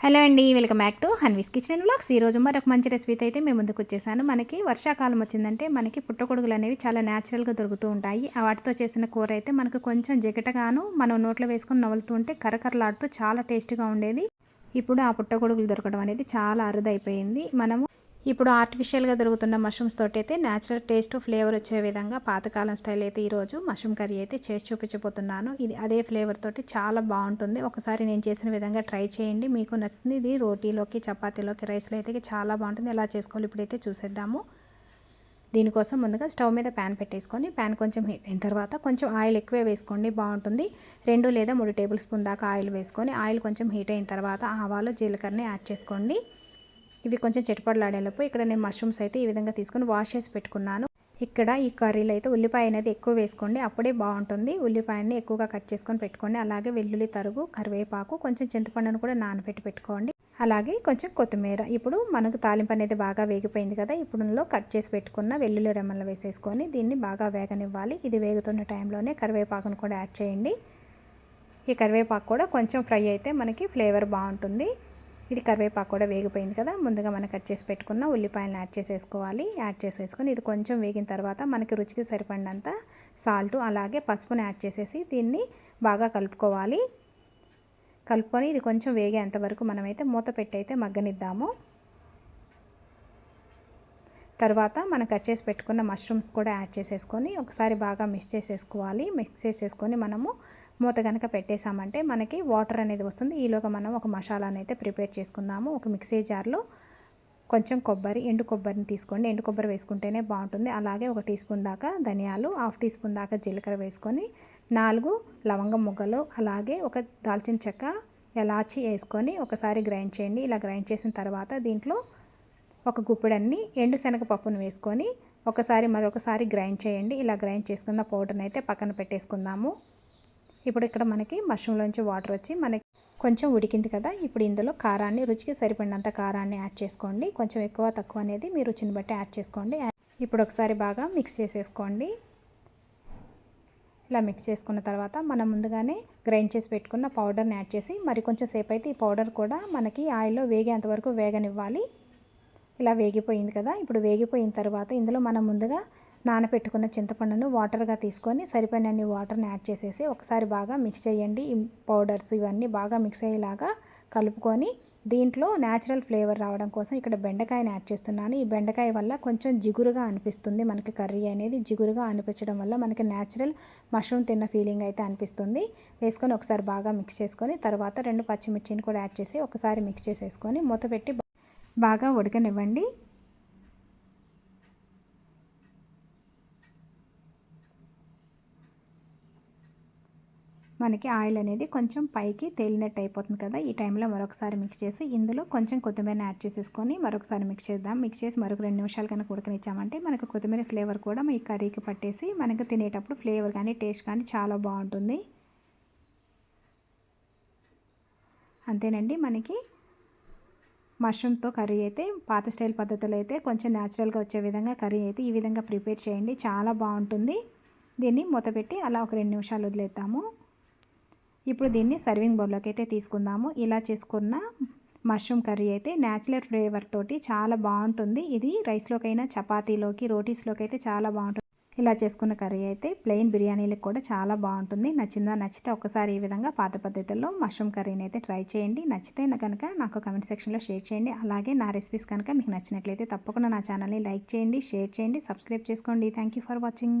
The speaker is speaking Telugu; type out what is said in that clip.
హలో అండి welcome back to Hanvi's kitchen blogs ఈరోజు మరొక మంచి రెసిపీతో అయితే మేము ముందుకు వచ్చేసాను. మనకి వర్షాకాలం వచ్చిందంటే మనకి పుట్టగొడుగులు అనేవి చాలా న్యాచురల్గా దొరుకుతూ ఉంటాయి. ఆ వాటితో చేసిన కూర అయితే మనకు కొంచెం జిగటగాను మనం నోట్లో వేసుకొని నవ్వులుతూ ఉంటే కరకరలాడుతూ చాలా టేస్ట్గా ఉండేది. ఇప్పుడు ఆ పుట్టగొడుగులు దొరకడం అనేది చాలా అరుదైపోయింది. మనము ఇప్పుడు ఆర్టిఫిషియల్గా దొరుకుతున్న మష్రూమ్స్ తోటి అయితే న్యాచురల్ టేస్ట్ ఫ్లేవర్ వచ్చే విధంగా పాతకాలం స్టైల్ అయితే ఈరోజు మష్రూమ్ కర్రీ అయితే చేసి చూపించబోతున్నాను. ఇది అదే ఫ్లేవర్ తోటి చాలా బాగుంటుంది. ఒకసారి నేను చేసిన విధంగా ట్రై చేయండి. మీకు నచ్చుతుంది. ఇది రోటీలోకి చపాతీలోకి రైస్లో అయితే చాలా బాగుంటుంది. ఎలా చేసుకోవాలి ఇప్పుడైతే చూసేద్దాము. దీనికోసం ముందుగా స్టవ్ మీద ప్యాన్ పెట్టేసుకొని ప్యాన్ కొంచెం హీట్ అయిన తర్వాత కొంచెం ఆయిల్ ఎక్కువే వేసుకోండి. బాగుంటుంది. రెండు లేదా మూడు టేబుల్ స్పూన్ దాకా ఆయిల్ వేసుకొని ఆయిల్ కొంచెం హీట్ అయిన తర్వాత ఆవాలు జీలకర్రని యాడ్ చేసుకోండి. ఇవి కొంచెం చిటపడలాడేలోపు ఇక్కడ నేను మష్రూమ్స్ అయితే ఈ విధంగా తీసుకొని వాష్ చేసి పెట్టుకున్నాను. ఇక్కడ ఈ కర్రీలో అయితే ఉల్లిపాయ అనేది ఎక్కువ వేసుకోండి అప్పుడే బాగుంటుంది. ఉల్లిపాయని ఎక్కువగా కట్ చేసుకొని పెట్టుకోండి. అలాగే వెల్లుల్లి తరుగు కరివేపాకు కొంచెం చింతపండును కూడా నానబెట్టి పెట్టుకోండి. అలాగే కొంచెం కొత్తిమీర. ఇప్పుడు మనకు తాలింపు అనేది బాగా వేగిపోయింది కదా ఇప్పుడు కట్ చేసి పెట్టుకున్న వెల్లుల్లి రెమ్మలు వేసేసుకొని దీన్ని బాగా వేగనివ్వాలి. ఇది వేగుతున్న టైంలోనే కరివేపాకును కూడా యాడ్ చేయండి. ఈ కరివేపాకు కూడా కొంచెం ఫ్రై అయితే మనకి ఫ్లేవర్ బాగుంటుంది. ఇది కరివేపాకు కూడా వేగిపోయింది కదా ముందుగా మనం కట్ చేసి పెట్టుకున్న ఉల్లిపాయలను యాడ్ చేసేసుకోవాలి. యాడ్ చేసేసుకొని ఇది కొంచెం వేగిన తర్వాత మనకి రుచికి సరిపడినంత సాల్ట్ అలాగే పసుపుని యాడ్ చేసేసి దీన్ని బాగా కలుపుకోవాలి. కలుపుకొని ఇది కొంచెం వేగేంత వరకు మనమైతే మూత పెట్టి అయితే మగ్గనిద్దాము. తర్వాత మనం కట్ చేసి పెట్టుకున్న మష్రూమ్స్ కూడా యాడ్ చేసేసుకొని ఒకసారి బాగా మిక్స్ చేసేసుకోవాలి. మిక్స్ చేసేసుకొని మనము మూత కనుక పెట్టేసామంటే మనకి వాటర్ అనేది వస్తుంది. ఈలోగా మనం ఒక మసాలాని అయితే ప్రిపేర్ చేసుకుందాము. ఒక మిక్సీ జార్లో కొంచెం కొబ్బరి ఎండు కొబ్బరిని తీసుకోండి. ఎండు కొబ్బరి వేసుకుంటేనే బాగుంటుంది. అలాగే ఒక టీ స్పూన్ దాకా ధనియాలు హాఫ్ టీ స్పూన్ దాకా జీలకర్ర వేసుకొని నాలుగు లవంగం ముగ్గలు అలాగే ఒక దాల్చిన చెక్క ఎలాచి వేసుకొని ఒకసారి గ్రైండ్ చేయండి. ఇలా గ్రైండ్ చేసిన తర్వాత దీంట్లో ఒక గుప్పిడన్ని ఎండు శనగపప్పును వేసుకొని ఒకసారి మరొకసారి గ్రైండ్ చేయండి. ఇలా గ్రైండ్ చేసుకున్న పౌడర్ని అయితే పక్కన పెట్టేసుకుందాము. ఇప్పుడు ఇక్కడ మనకి మష్రూమ్లోంచి వాటర్ వచ్చి మనకి కొంచెం ఉడికింది కదా ఇప్పుడు ఇందులో కారాన్ని రుచికి సరిపడినంత కారాన్ని యాడ్ చేసుకోండి. కొంచెం ఎక్కువ తక్కువ అనేది మీ రుచిని బట్టి యాడ్ చేసుకోండి. ఇప్పుడు ఒకసారి బాగా మిక్స్ చేసేసుకోండి. ఇలా మిక్స్ చేసుకున్న తర్వాత మనం ముందుగానే గ్రైండ్ చేసి పెట్టుకున్న పౌడర్ని యాడ్ చేసి మరి కొంచెం సేపు అయితే ఈ పౌడర్ కూడా మనకి ఆయిల్లో వేగేంతవరకు వేగనివ్వాలి. ఇలా వేగిపోయింది కదా ఇప్పుడు వేగిపోయిన తర్వాత ఇందులో మనం ముందుగా నానబెట్టుకున్న చింతపండును వాటర్గా తీసుకొని సరిపడినన్ని వాటర్ని యాడ్ చేసేసి ఒకసారి బాగా మిక్స్ చేయండి. ఈ పౌడర్స్ ఇవన్నీ బాగా మిక్స్ అయ్యేలాగా కలుపుకొని దీంట్లో న్యాచురల్ ఫ్లేవర్ రావడం కోసం ఇక్కడ బెండకాయని యాడ్ చేస్తున్నాను. ఈ బెండకాయ వల్ల కొంచెం జిగురుగా అనిపిస్తుంది. మనకి కర్రీ అనేది జిగురుగా అనిపించడం వల్ల మనకి న్యాచురల్ మష్రూమ్ తిన్న ఫీలింగ్ అయితే అనిపిస్తుంది. వేసుకొని ఒకసారి బాగా మిక్స్ చేసుకొని తర్వాత రెండు పచ్చిమిర్చిని కూడా యాడ్ చేసి ఒకసారి మిక్స్ చేసేసుకొని మూత పెట్టి బాగా ఉడకనివ్వండి. మనకి ఆయిల్ అనేది కొంచెం పైకి తేలినట్టు అయిపోతుంది కదా. ఈ టైంలో మరొకసారి మిక్స్ చేసి ఇందులో కొంచెం కొత్తిమీరని యాడ్ చేసేసుకొని మరొకసారి మిక్స్ చేద్దాం. మిక్స్ చేసి మరొక రెండు నిమిషాలు కనుక ఉడకనిచ్చామంటే మనకు కొత్తిమీర ఫ్లేవర్ కూడా ఈ కర్రీకి పట్టేసి మనకు తినేటప్పుడు ఫ్లేవర్ కానీ టేస్ట్ కానీ చాలా బాగుంటుంది. అంతేనండి. మనకి మష్రూమ్తో కర్రీ అయితే పాత స్టైల్ పద్ధతిలో అయితే కొంచెం న్యాచురల్గా వచ్చే విధంగా కర్రీ అయితే ఈ విధంగా ప్రిపేర్ చేయండి. చాలా బాగుంటుంది. దీన్ని మూత పెట్టి అలా ఒక రెండు నిమిషాలు వదిలేద్దాము. ఇప్పుడు దీన్ని సర్వింగ్ బౌల్లోకి అయితే తీసుకుందాము. ఇలా చేసుకున్న మష్రూమ్ కర్రీ అయితే న్యాచురల్ ఫ్లేవర్ తోటి చాలా బాగుంటుంది. ఇది రైస్లోకైనా చపాతీలోకి రోటీస్లోకి అయితే చాలా బాగుంటుంది. ఇలా చేసుకున్న కర్రీ అయితే ప్లెయిన్ బిర్యానీలకు కూడా చాలా బాగుంటుంది. నచ్చిందా నచ్చితే ఒకసారి ఈ విధంగా పాత పద్ధతుల్లో మష్రూమ్ కర్రీని అయితే ట్రై చేయండి. నచ్చితే కనుక నాకు కమెంట్ సెక్షన్లో షేర్ చేయండి. అలాగే నా రెసిపీస్ కనుక మీకు నచ్చినట్లయితే తప్పకుండా నా ఛానల్ని లైక్ చేయండి షేర్ చేయండి సబ్స్క్రైబ్ చేసుకోండి. Thank for watching